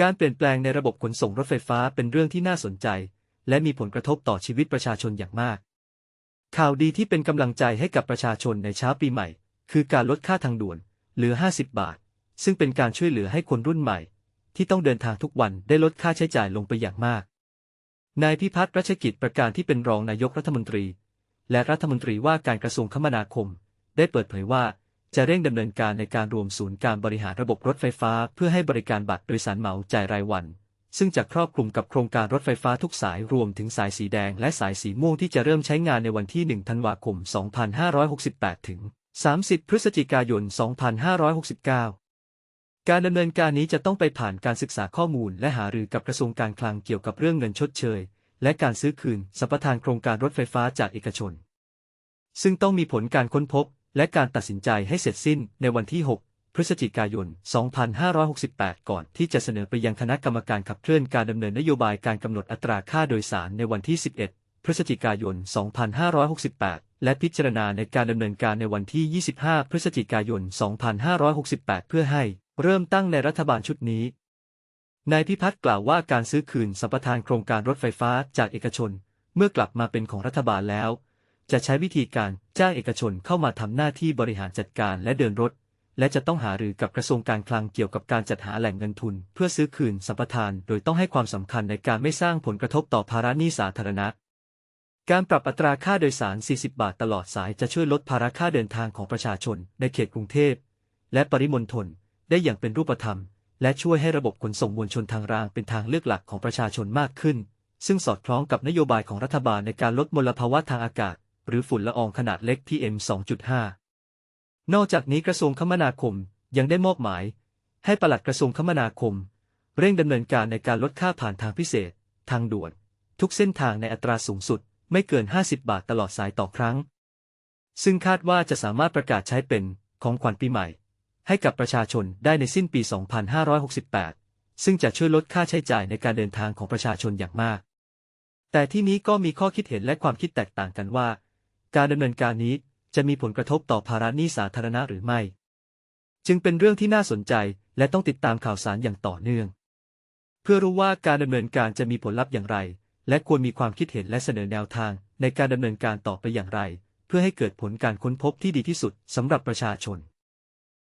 การเปลี่ยนแปลงในระบบขนส่งรถไฟฟ้าเป็นเรื่องที่น่าสนใจ และมีผลกระทบต่อชีวิตประชาชนอย่างมาก ข่าวดีที่เป็นกำลังใจให้กับประชาชนในเช้าปีใหม่ คือการลดค่าทางด่วนเหลือ 50 บาท ซึ่งเป็นการช่วยเหลือให้คนรุ่นใหม่ ที่ต้องเดินทางทุกวันได้ลดค่าใช้จ่ายลงไปอย่างมาก นายพิพัฒน์รัชกิจประการที่เป็นรองนายกรัฐมนตรี และรัฐมนตรีว่าการกระทรวงคมนาคม ได้เปิดเผยว่า จะเร่งดำเนินการในการรวมศูนย์การบริหารระบบรถไฟฟ้า เพื่อให้บริการบัตรโดยสารเหมาจ่ายรายวัน ซึ่งจะครอบคลุมกับโครงการรถไฟฟ้าทุกสายรวมถึงสายสีแดงและสายสีม่วงที่จะเริ่มใช้งานในวันที่ 1 ธันวาคม 2568 ถึง 30 พฤศจิกายน 2569การดำเนินการนี้จะต้องไปผ่านการศึกษาข้อมูลและหารือกับกระทรวงการคลังเกี่ยวกับเรื่องเงินชดเชย และการซื้อคืนสัมปทานโครงการรถไฟฟ้าจากเอกชน ซึ่งต้องมีผลการค้นพบ และการตัดสินใจให้เสร็จสิ้นในวันที่ 6 พฤศจิกายน 2568 ก่อนที่จะเสนอไปยังคณะกรรมการขับเคลื่อนการดำเนินนโยบายการกำหนดอัตราค่าโดยสารในวันที่ 11 พฤศจิกายน 2568 และพิจารณาในการดำเนินการในวันที่ 25 พฤศจิกายน 2568 เพื่อให้เริ่มตั้งในรัฐบาลชุดนี้นายพิพัฒน์กล่าวว่าการซื้อคืนสัมปทานโครงการรถไฟฟ้าจากเอกชน เมื่อกลับมาเป็นของรัฐบาลแล้ว จะใช้วิธีการจ้างเอกชนเข้ามาทำหน้าที่บริหารจัดการและเดินรถ และจะต้องหารือกับกระทรวงการคลังเกี่ยวกับการจัดหาแหล่งเงินทุน เพื่อซื้อคืนสัมปทาน โดยต้องให้ความสำคัญในการไม่สร้างผลกระทบต่อภาระหนี้สาธารณะ การปรับอัตราค่าโดยสาร 40 บาทตลอดสายจะช่วยลดภาระค่าเดินทางของประชาชน ในเขตกรุงเทพ และปริมณฑลได้อย่างเป็นรูปธรรม และช่วยให้ระบบขนส่งมวลชนทางรางเป็นทางเลือกหลักของประชาชนมากขึ้นซึ่งสอดคล้องกับนโยบายของรัฐบาลในการลดมลภาวะทางอากาศ หรือฝุ่นละอองขนาดเล็ก PM 2.5 นอกจากนี้กระทรวงคมนาคมยังได้มอบหมาย ให้ปลัดกระทรวงคมนาคม เร่งดำเนินการในการลดค่าผ่านทางพิเศษ ทางด่วน ทุกเส้นทางในอัตราสูงสุด ไม่เกิน 50 บาทตลอดสายต่อครั้ง ซึ่งคาดว่าจะสามารถประกาศใช้เป็นของขวัญปีใหม่ ให้กับประชาชนได้ในสิ้นปี 2568 ซึ่งจะช่วยลดค่าใช้จ่ายในการเดินทางของประชาชนอย่างมากแต่ที่นี้ก็มีข้อคิดเห็นและความคิดแตกต่างกันว่า การดำเนินการนี้จะมีผลกระทบต่อภาระหนี้สาธารณะหรือไม่ จึงเป็นเรื่องที่น่าสนใจและต้องติดตามข่าวสารอย่างต่อเนื่อง เพื่อรู้ว่าการดำเนินการจะมีผลลัพธ์อย่างไร และควรมีความคิดเห็นและเสนอแนวทาง ในการดำเนินการต่อไปอย่างไร เพื่อให้เกิดผลการค้นพบที่ดีที่สุดสำหรับประชาชน